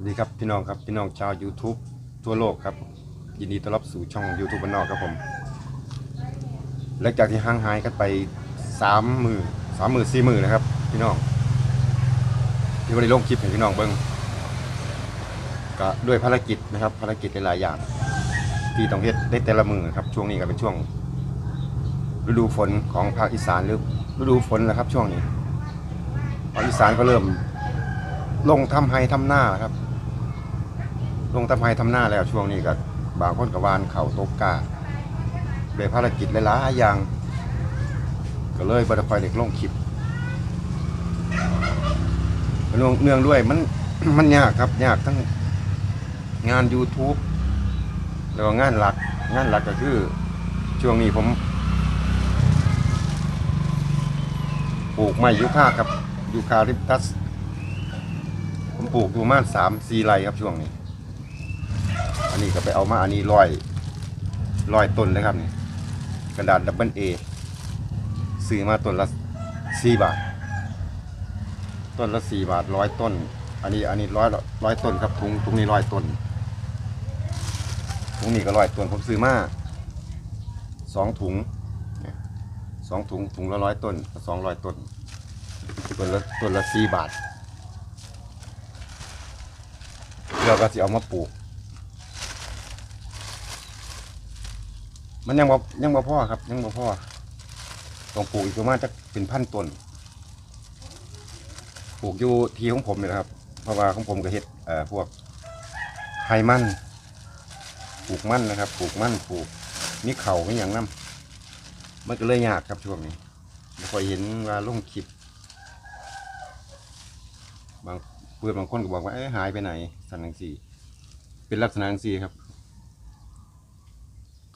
สวัสดีครับพี่น้องครับพี่น้องชาว YouTube ทั่วโลกครับ ยินดีต้อนรับสู่ช่อง YouTube บ้านนอกครับผมหลังจากที่ห่างหายกันไปสามมือสามมือสี่มือนะครับ พี่น้องที่วันนี้ลงคลิปให้พี่น้องเบิ้งก็ด้วยภารกิจนะครับ ภารกิจหลายๆอย่าง ที่ต้องเฮ็ดได้แต่ละมือครับ ช่วงนี้ก็เป็นช่วง ฤดูฝนของภาคอีสานหรือฤดูฝนนะครับ ช่วงนี้ภาคอีสานก็เริ่มลงทำไฮทำหน้าครับ ลงทำไฮทำหน้าแล้วช่วงนี้ก็บางคนกับวานเข่าตกกาด้วยภารกิจหลายๆอย่าง ก็เลยบัตรคอยเด็กลงคลิปเนื่องเนื่องด้วยมันมันยากครับยากทั้งงาน YouTube แล้วก็งานหลัก งานหลักก็คือช่วงนี้ผมปลูกไม้ยูคาครับยูคาลิปตัส ผมปลูกอยู่ประมาณสามสี่ไร่ครับช่วงนี้ นนี้ก็ไปเอามาอันนี้ร้อยร้อยต้นเลยครับนี่กระดาษดับเบิลเอซื้อมาต้นละสี่บาท ต้นละสี่บาทร้อยต้น อันนี้อันนี้ร้อยร้อยต้นครับถุงถุงนี้ร้อยต้นถุงนี้ก็ร้อยต้นผมซื้อมาสองถุงสองถุงถุงละร้อยต้นสองร้อยต้นต้นละต้นละสี่บาทเราก็สิเอามาปลูก มันยังบ่ยังบ่พ่อครับ ยังบ่พ่อต้องปลูกอีกประมาณจะเป็นพันต้นปลูกอยู่ที่ของผมนี่แหละครับ เพราะว่าของผมก็เฮ็ดเอ่อพวกไฮมันปลูกมันนะครับปลูกมันปลูกมีเข่ามีอย่างนั้นมันก็เลยยากครับช่วงนี้ไม่ค่อยเห็นว่าลงคลิปบางเพื่อนบางคนก็บอกว่าเอ้ยหายไปไหนสันนังสีเป็นลักษณะนังสีครับ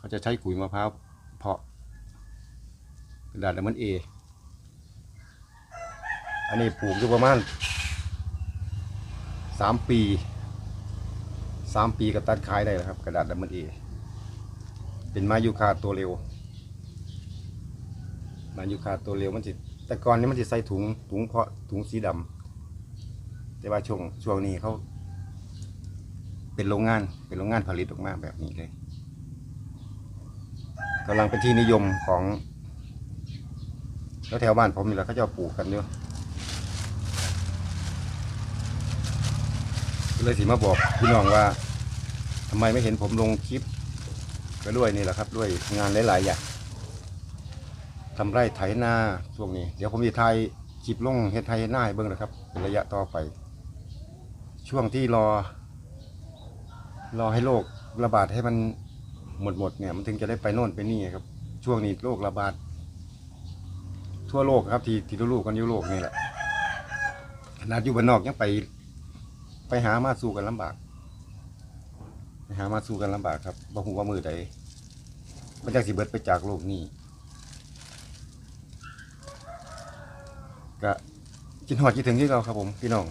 เขาจะใช้ขุยมะพร้าวเพาะกระดาษดัมเบิลเออันนี้ปลูกอยู่ประมาณสามปีสามปีก็ตัดขายได้แล้วครับ กระดาษดัมเบิลเอเป็นไม้ยูคาตัวเร็วไม้ยูคาตัวเร็วมันจะแต่ก่อนนี้มันจะใส่ถุงถุงเพาะถุงสีดำแต่ว่าช่วงช่วงนี้เขา เป็นโรงงานเป็นโรงงานผลิตออกมาแบบนี้เลย กำลังเป็นที่นิยมของแล้วแถวบ้านผมนี่แหละเขาจะปลูกกันเยอะก็เลยสิมาบอกพี่น้องว่าทำไมไม่เห็นผมลงคลิปก็ด้วยนี่แหละครับ ด้วยงานหลายๆอย่างทำไร่ไถนาช่วงนี้ เดี๋ยวผมจะถ่ายคลิปลงเฮ็ดไทยหน้าให้เบิ่งนะครับเป็นระยะต่อไป ช่วงที่รอ รอให้โรคระบาดให้มัน หมดหมดเนี่ยมันถึงจะได้ไปโน่นไปนี่ครับ ช่วงนี้โรคระบาดทั่วโลกครับที่ที่รู้ๆกันยุโลกนี่แหละขนาดอยู่บ้านนอกยังไป ไปหามาสู้กันลำบาก ไปหามาสู้กันลำบากครับบ่ฮู้ว่ามือใดมันจักสิเบิดไปจากโลกนี้ก็คิดฮอดคิดถึงที่เราครับผมพี่น้อง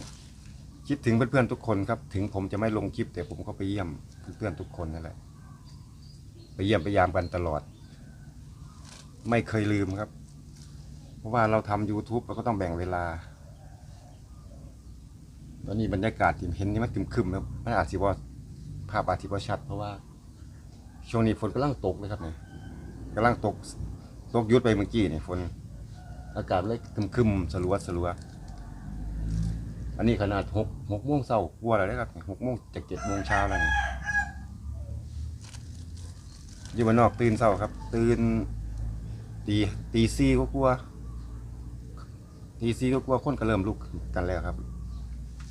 คิดถึงเพื่อนๆทุกคนครับ ถึงผมจะไม่ลงคลิปแต่ผมก็ไปเยี่ยมเพื่อนๆทุกคนนั่นแหละ ไปเยี่ยมไปยามกันตลอด ไม่เคยลืมครับ เพราะว่าเราทำ YouTube เราก็ต้องแบ่งเวลา ตอนนี้บรรยากาศที่เห็นนี่มันคึมๆครับมันอาจสิว่าภาพอาจสิว่าชัด เพราะว่า ช่วงนี้ฝนกำลังตกเลยครับเนี่ยกำลังตกตกยุดไปเมื่อกี้เนี่ยฝนอากาศเลยคึมๆสลัวสลัวอันนี้ขนาดหกหกโมงเช้ากลัวอะไรได้ครับหกโมงจากเจ็ดโมงเช้าแล้วนี่ อยู่บ้านนอกตื่นเช้าครับ ตื่นตีตีสี่ก็กลัวตีสี่ก็กลัวคนก็เริ่มลุกกันแล้วครับ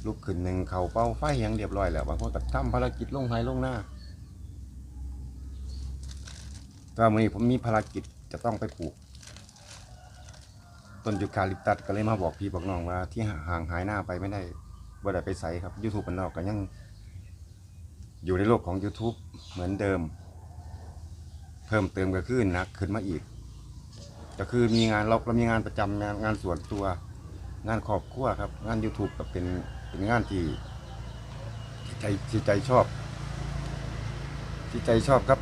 ลุกขึ้นหนึ่งเขาเป้าไฟหยังเรียบร้อยแล้วบางคนก็ทำภารกิจลงไห้ลงหน้าก็วันนี้ผมมีภารกิจจะต้องไปปลูกต้นยูคาลิปตัสก็เลยมาบอกพี่บอกน้องว่าที่ห่างหายหน้าไปไม่ได้บ่ได้ไปใส่ครับ YouTube มันนอกก็ยัง อยู่ในโลกของ YouTube เหมือนเดิม เพิ่มเติมก็ขึ้นนะขึ้นมาอีก ก็คือมีงานเราเรามีงานประจำงานงานส่วนตัว งานครอบครัวครับ งาน YouTube ก็เป็นเป็นงานที่ที่ใจที่ใจชอบ ที่ใจชอบครับ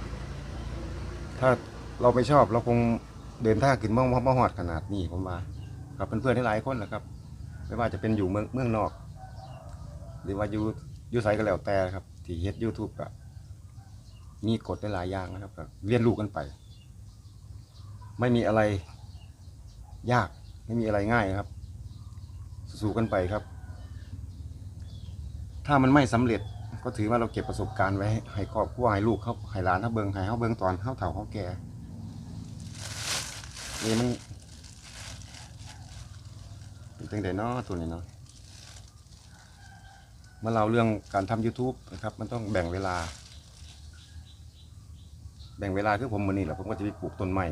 ถ้าเราไม่ชอบเราคงเดินท่างขึ้นมามาหอดขนาดนี้ผมว่าครับเพื่อนๆหลายๆคนนะครับ ไม่ว่าจะเป็นอยู่เมืองเมืองนอก หรือว่าอยู่อยู่ไสก็แล้วแต่ครับ ที่เฮ็ด YouTube ก็ มีกฎได้หลายอย่างนะครับเรียนรู้กันไป ไม่มีอะไรยากไม่มีอะไรง่ายครับ สู้กันไปครับ ถ้ามันไม่สำเร็จก็ถือว่าเราเก็บประสบการณ์ไว้ให้ครอบครัวให้ลูกเขาให้หลานเขาเบิงให้เขาเบิงตอนเขาเฒ่าเขาแก่นี่มันเป็นจังไดเนาะตัวนี้เนาะเมื่อเราเรื่องการทำ YouTube นะครับ มันต้องแบ่งเวลา แบ่งเวลาคือผมมือนี่แหละผมก็จะไปปลูกต้นไม้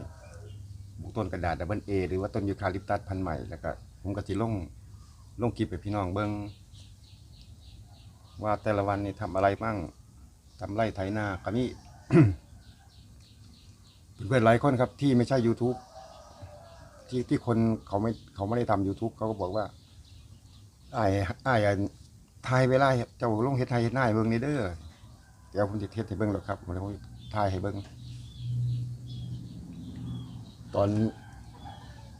ปลูกต้นกระดาษดับเบิลเอหรือว่าต้นยูคาลิปตัสพันธุ์ใหม่แล้วก็ผมก็จะลงลงคลิปให้พี่น้องเบิงว่าแต่ละวันนี่ทำอะไรบ้างทำไร่ไถนาก็มีเพื่อนหลายคนครับที่ไม่ใช่ YouTube ที่ที่คนเขาไม่เขาไม่ได้ทำ YouTube เขาก็บอกว่าไอ้ไอ้ายอันทายเวลาเจ้าลงเฮ็ดไทยเฮ็ดหน้าเบิ่งนี่เด้อเดี๋ยวผมจะเฮ็ดให้เบิ่งหรอกครับผมจะทายให้เบิ่ง ตอน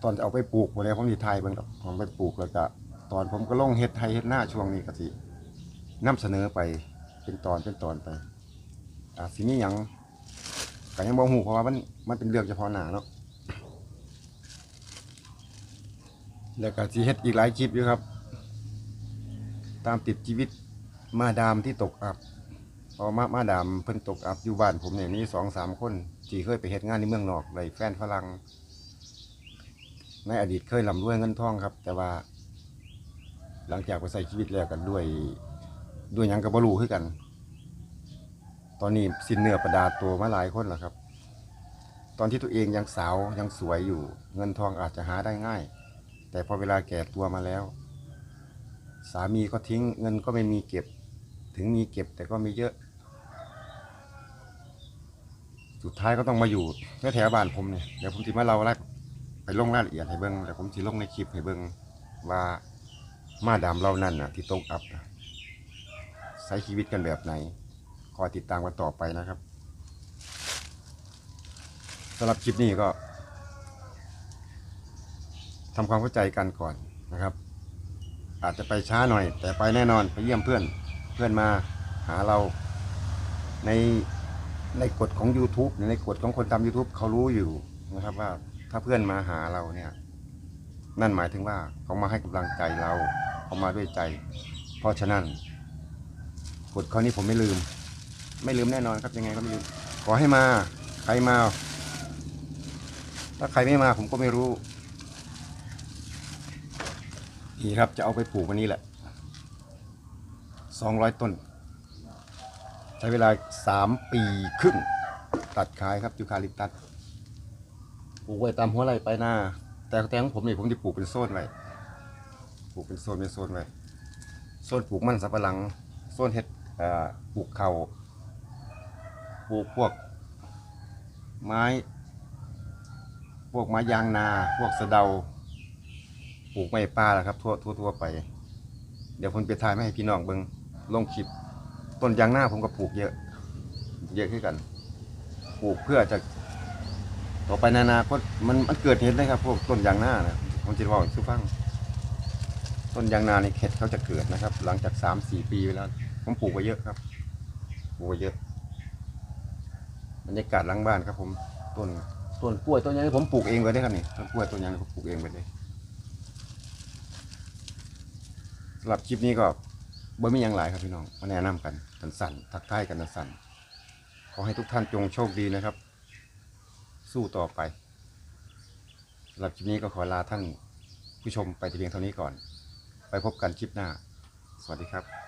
ตอนจะเอาไปปลูกหมดแล้วผมจะทยเบิ่งหรอกผมไปปลูกแล้วก็ตอนผมก็ลงเฮ็ดไทยเฮ็ดหน้าช่วงนี้ก็สินำเสนอไปเป็นตอนเป็นตอนไปอ่าสิมีหยังก็ยังบ่ฮู้เพราะว่ามันมันเป็นเรื่องเฉพาะหน้าเนาะแล้วก็สิเฮ็ดอีกหลายคลิปอยู่ครับ ตามติดชีวิตมาดามที่ตกอับ พอมามาดามเพิ่นตกอับอยู่บ้านผมเนี่ยมีสองสามคนที่เคยไปเฮ็ดงานในเมืองนอกได้แฟนฝรั่งในอดีตเคยร่ำรวยเงินทองครับ แต่ว่า หลังจากไปใส่ชีวิตแล้วกันด้วย ด้วยหยังกับบรูคือกัน ตอนนี้สิ้นเนื้อประดาตัวมาหลายคนแล้วครับ ตอนที่ตัวเองยังสาวยังสวยอยู่ เงินทองอาจจะหาได้ง่าย แต่พอเวลาแก่ตัวมาแล้ว สามีก็ทิ้งเงินก็ไม่มีเก็บ ถึงมีเก็บแต่ก็ไม่เยอะ สุดท้ายก็ต้องมาอยู่แถวบ้านผมเนี่ยเดี๋ยวผมจะมาเล่าละไปลงรายละเอียดให้เบิ้งเดี๋ยวผมจะลงในคลิปให้เบิ้งว่ามาดามเรานั่นน่ะ ที่ตกอับนะใช้ชีวิตกันแบบไหนคอยติดตามกันต่อไปนะครับสำหรับคลิปนี้ก็ทำความเข้าใจกันก่อนนะครับ อาจจะไปช้าหน่อย แต่ไปแน่นอนไปเยี่ยมเพื่อนเพื่อนมาหาเราใน ในกฎของ YouTube ในกฎของคนทำ YouTube เขารู้อยู่นะครับว่าถ้าเพื่อนมาหาเราเนี่ย นั่นหมายถึงว่าเขามาให้กำลังใจเราเขามาด้วยใจ เพราะฉะนั้นกฎข้อนี้ผมไม่ลืม ไม่ลืมแน่นอนครับยังไงก็ไม่ลืมขอให้มา ใครมา ถ้าใครไม่มาผมก็ไม่รู้นี่ครับจะเอาไปปลูกวันนี้แหละสองร้อยต้น ใช้เวลาสามปีครึ่ง ตัดขายครับยูคาลิปตัสปลูกไว้ตามหัวไร่ไปหน้า แต่แต่ของผมนี่ผมจะปลูกเป็นโซนไว้ปลูกเป็นโซนเป็นโซนไว้โซนปลูกมันสับปะหลังโซนเห็ดปลูกเขา่าปลูกพวกไม้ พวกไม้ยางนา พวกสะเดา ปลูกไม้ป่าแหละครับทั่วทั่วทั่วไป เดี๋ยวผมไปถ่ายมาให้พี่น้องเบิงลงคลิป ต้นยางนาผมก็ปลูกเยอะ เยอะขึ้นกัน ปลูกเพื่อจะต่อไปนอนาคตมันมันเกิดเหตุนะครับ พวกต้นยางนานะผมจะบอกสุฟัง ต้นยางนาในเข็ดเขาจะเกิดนะครับ หลังจากสามสี่ปีไปแล้ว ผมปลูกไว้เยอะครับปลูกไว้เยอะบรรยากาศหลังบ้านครับผมต้นต้นกล้วยต้นยางนี่ผมปลูกเองเลยได้ครับนี่ต้นกล้วยต้นยางนี่ผมปลูกเองไปเลยสำหรับคลิปนี้ก็ บ่มีอย่างหลายครับพี่น้องมาแนะนำกันสั้นๆทักทายกันสั้นๆขอให้ทุกท่านจงโชคดีนะครับ สู้ต่อไปสำหรับคลิปนี้ก็ขอลาท่านผู้ชมไปที่เพียงเท่านี้ก่อน ไปพบกันคลิปหน้า สวัสดีครับ